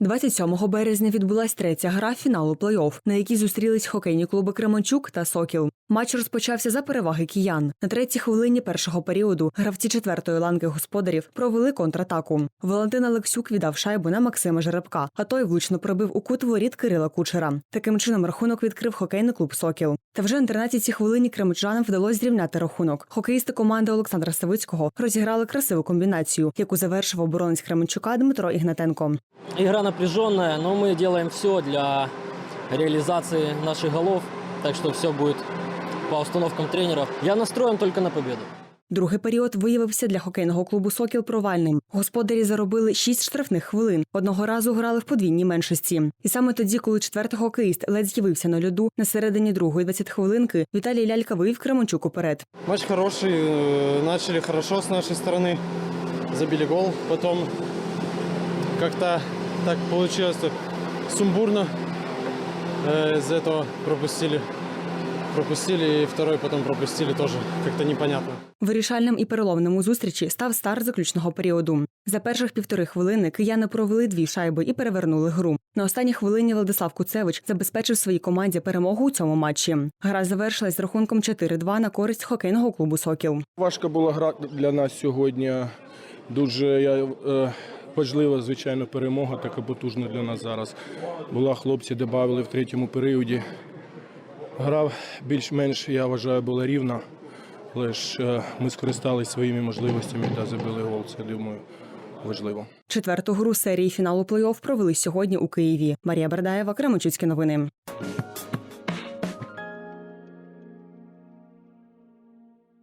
27 березня відбулась третя гра фіналу плей-офф, на якій зустрілись хокейні клуби Кременчук та Сокіл. Матч розпочався за переваги киян. На третій хвилині першого періоду гравці четвертої ланки господарів провели контратаку. Валентин Алексюк віддав шайбу на Максима Жеребка, а той влучно пробив у кут воріт Кирила Кучера. Таким чином рахунок відкрив хокейний клуб Сокіл. Та вже на 13-й хвилині кремчанам вдалося зрівняти рахунок. Хокеїсти команди Олександра Савицького розіграли красиву комбінацію, яку завершив оборонець Кременчука Дмитро Ігнатенко. Игра напряженная, но мы делаем все для реализации наших голов, так что все будет по установкам тренеров. Я настроен только на победу. Другий період виявився для хокейного клубу Сокіл провальним. Господарі заробили шість штрафних хвилин. Одного разу грали в подвійній меншості. І саме тоді, коли четвертий хокеїст ледь з'явився на льоду, на середині другої 20 хвилинки Віталій Лялька вивів Кременчук уперед. Матч хороший, э, начали хорошо с нашей стороны, забили гол, потом как-то так получилось сумбурно, Э, из-за этого пропустили, пропустили и второй потом пропустили тоже, как-то непонятно. Вирішальним і переломним у зустрічі став старт заключного періоду. За перших півтори хвилини кияни провели дві шайби і перевернули гру. На останній хвилині Владислав Куцевич забезпечив своїй команді перемогу у цьому матчі. Гра завершилась з рахунком 4-2 на користь хокейного клубу Сокіл. Важка була гра для нас сьогодні. Дуже я, е, важлива, звичайно, перемога, така потужна для нас зараз. Була хлопці, додали в третьому періоді. Гра більш-менш, я вважаю, була рівна. Але ж е, ми скористалися своїми можливостями та забили гол. Це думаю важливо. Четверту гру серії фіналу плей-офф провели сьогодні у Києві. Марія Бердаєва, Кременчуцькі новини.